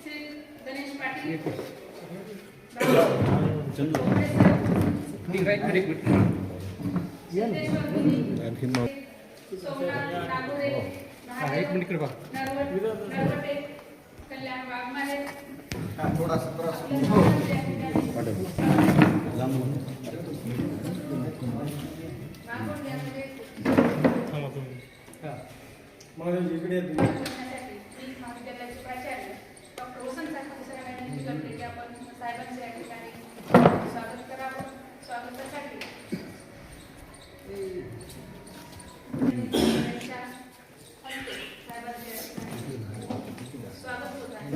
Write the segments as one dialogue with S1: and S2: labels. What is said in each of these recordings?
S1: श्री गणेश पाटील सिद्धेश्वर गिरी, सोमनाथ नागोरे महादेव नरवट नरवटे कल्याण वाघमारे वाघोट यामध्ये करण्यासाठी मी महाविद्यालयाचे प्राचार्य डॉक्टर वसंत साखरे सर यांनी विनंती की आपण साहेबांचे या ठिकाणी स्वागत करावं स्वागतासाठी त्यांच्या हस्ते साहेबांचे या ठिकाणी स्वागत होत आहे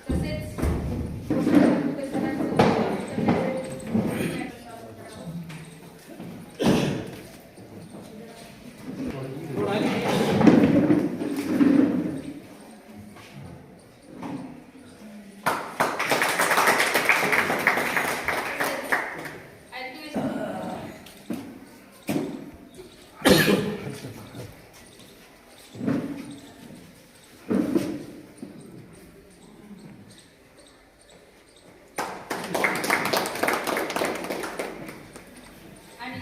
S1: तसेच साखरे सरांचं स्वागत करावं. ऍक्टिव्हिस्ट आणि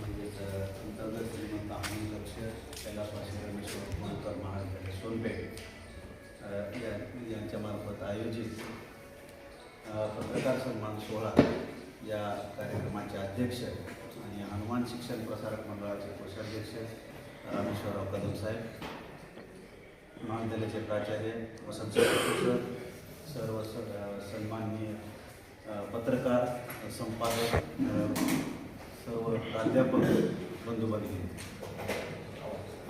S2: म्हणजेच अंतर्गत श्रीमंत आनंद लक्ष कैलासवासी रमेश्वर महाकर महाविद्यालय सोनपेठ या- यांच्यामार्फत आयोजित पत्रकार सन्मान सोहळा या कार्यक्रमाचे अध्यक्ष आणि हनुमान शिक्षण प्रसारक मंडळाचे कोषाध्यक्ष रामेश्वरराव कदम साहेब महाविद्यालयाचे प्राचार्य वसंत सर सर्व स- सन्माननीय पत्रकार संपादक सर्व प्राध्यापक बंधू भगिनी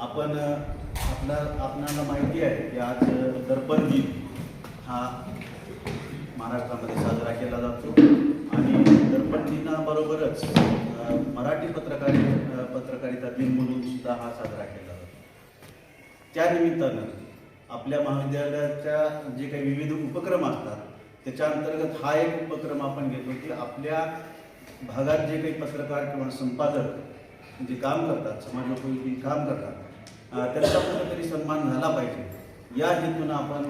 S2: आपण आपला आपणाला माहिती आहे की आज दर्पण दिन हा महाराष्ट्रामध्ये साजरा केला जातो. आणि दर्पण दिनाबरोबरच मराठी पत्रकारी पत्रकारिता दिन म्हणून सुद्धा हा साजरा केला जातो. त्या निमित्तानं आपल्या महाविद्यालयाच्या जे काही विविध उपक्रम असतात त्याच्या अंतर्गत हा एक उपक्रम आपण घेतो की आपल्या भागात जे काही पत्रकार किंवा संपादक जे काम करतात समाजोपयोगी काम करतात त्यांचा कुठेतरी सन्मान झाला पाहिजे. या हेतून आपण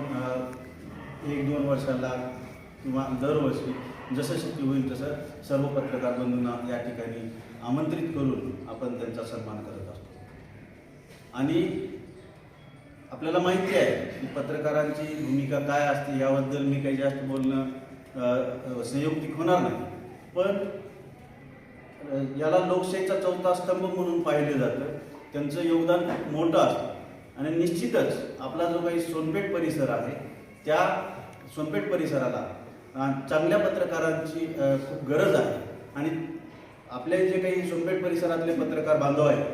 S2: एक दोन वर्षाला किंवा दरवर्षी जसं शक्य होईल तसं सर्व पत्रकार बंधूंना या ठिकाणी आमंत्रित करून आपण त्यांचा सन्मान करत असतो. आणि आपल्याला माहिती आहे की पत्रकारांची भूमिका काय असते याबद्दल मी काही जास्त बोलणं संयुक्तिक होणार नाही. पण याला लोकशाहीचा चौथा स्तंभ म्हणून पाहिलं जातं. त्यांचं योगदान खूप मोठं असतं. आणि निश्चितच आपला जो काही सोनपेठ परिसर आहे त्या सोनपेठ परिसराला चांगल्या पत्रकारांची खूप गरज आहे. आणि आपले जे काही सोनपेठ परिसरातले पत्रकार बांधव आहेत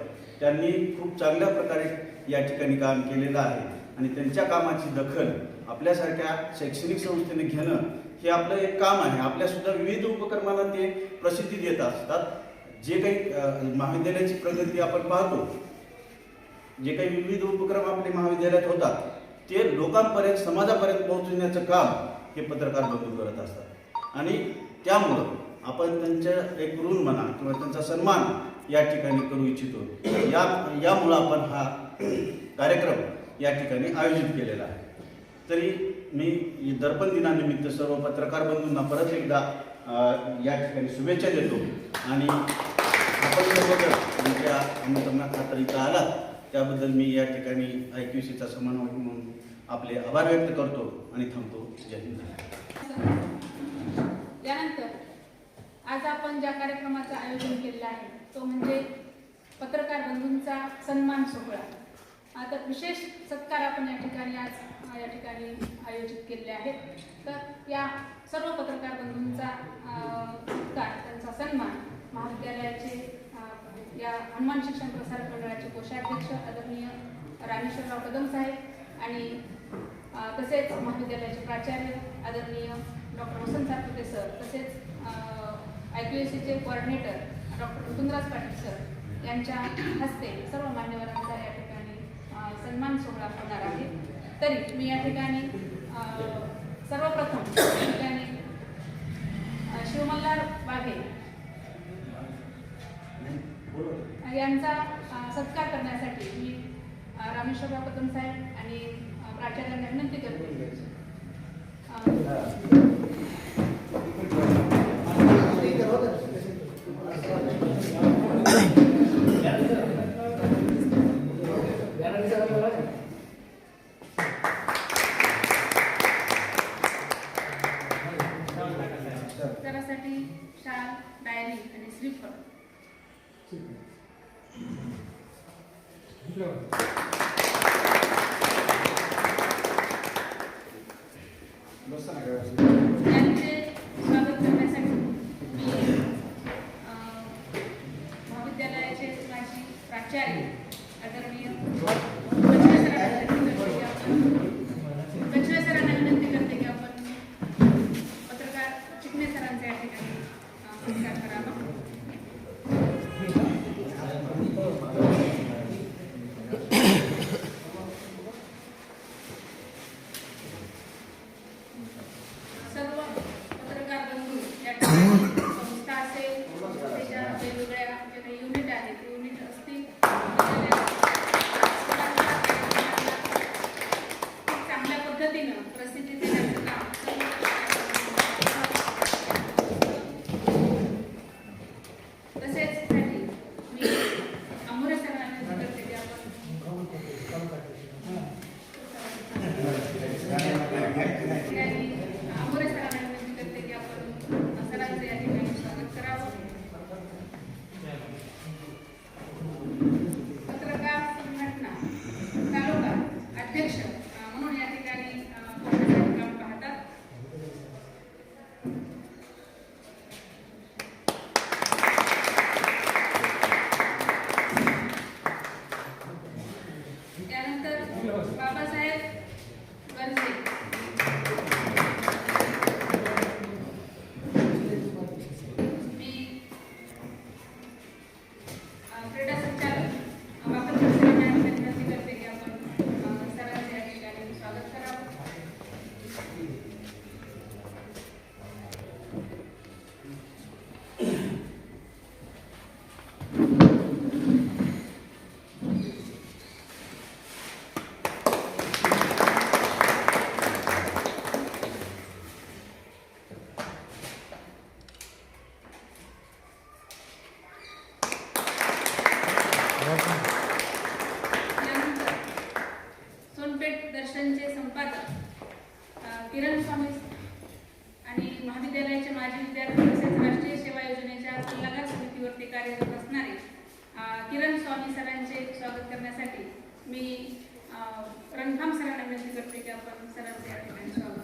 S2: त्यांनी खूप चांगल्या प्रकारे या ठिकाणी काम केलेलं आहे. आणि त्यांच्या कामाची दखल आपल्यासारख्या शैक्षणिक संस्थेने घेणं हे आपलं एक काम आहे. आपल्यासुद्धा विविध उपक्रमांना ते प्रसिद्धी देत असतात. जे काही महाविद्यालयाची प्रगती आपण पाहतो जे काही विविध उपक्रम आपले महाविद्यालयात होतात ते लोकांपर्यंत समाजापर्यंत पोहोचवण्याचं काम हे पत्रकार बंधू करत असतात. आणि त्यामुळं आपण त्यांच्या एक ऋण म्हणा किंवा त्यांचा सन्मान या ठिकाणी करू इच्छितो. या यामुळं आपण हा कार्यक्रम या ठिकाणी आयोजित केलेला आहे. तरी मी दर्पण दिनानिमित्त सर्व पत्रकार बंधूंना परत एकदा या ठिकाणी शुभेच्छा देतो. आणि आपण सर्वजण आमच्या आमंत्रणात खातर इथं आलात त्याबद्दल मी या ठिकाणी आय क्यू सीचा समन्वय म्हणून आपले आभार व्यक्त करतो आणि थांबतो. जय हिंद.
S1: त्यानंतर आज आपण ज्या कार्यक्रमाचं आयोजन केलेलं आहे तो म्हणजे पत्रकार बंधूंचा सन्मान सोहळा. आता विशेष सत्कार आपण या ठिकाणी आज या ठिकाणी आयोजित केलेले आहेत. तर या सर्व पत्रकार बंधूंचा सत्कार त्यांचा सन्मान महाविद्यालयाचे हनुमान शिक्षण प्रसारक मंडळाचे कोषाध्यक्ष आदरणीय रामेश्वरराव कदम साहेब आणि तसेच महाविद्यालयाचे प्राचार्य आदरणीय डॉक्टर वसंत सातपुते सर तसेच आय पी एस सीचे coordinator doctor Rutundraj Patil sir यांच्या हस्ते सर्व मान्यवरांचा या ठिकाणी सन्मान सोहळा होणार आहे. तरी मी या ठिकाणी सर्वप्रथम या ठिकाणी अ, शिवमल्हार बागे यांचा सत्कार करण्यासाठी मी रामेश्वर कदम साहेब आणि प्राचार्यांना विनंती करते अ, त्यासाठी शाल डायरी आणि श्रीफळ त्यांचे स्वागत करण्यासाठी मी अ, महाविद्यालयाचे माजी प्राचार्य आदरणीय बचवे सरांना विनंती करते की आपण बचवे सरांना विनंती करते की आपण पत्रकार चिकणे सरांचे या ठिकाणी अ, सत्कार करावा सर्व पत्रकार बंधू या ठिकाणी संस्था असेल संस्थेच्या वेगवेगळ्या जे काही युनिट आहेत युनिट असतील विद्यालयात खूप चांगल्या पद्धतीनं प्रसिद्धी देण्याचं काम तसेच साठी मी अमोरे सरांना विनंती करते की आपण ठिकाणी आंबोरे सरांना विनंती करते की आपण सरांचं या ठिकाणी स्वागत करावं पत्रकार संघटना तालुका अध्यक्ष अं, म्हणून या ठिकाणी अं, पत्रकार काम पाहतात त्यानंतर बाबासाहेब गरजे मी अ, क्रीडा संचालक बाबा सरांना विनंती करते की आपण अ, सरांचे या ठिकाणी स्वागत करावं त्यानंतर सोनपेठ दर्शनचे संपादक अ, किरण स्वामी आणि महाविद्यालयाचे माजी विद्यार्थी तसेच राष्ट्रीय सेवा योजनेच्या सल्लागार समितीवरती कार्यरत असणारे किरण स्वामी सरांचे स्वागत करण्यासाठी मी अ, सरांना विनंती करते की आपण सरांचे या ठिकाणी स्वागत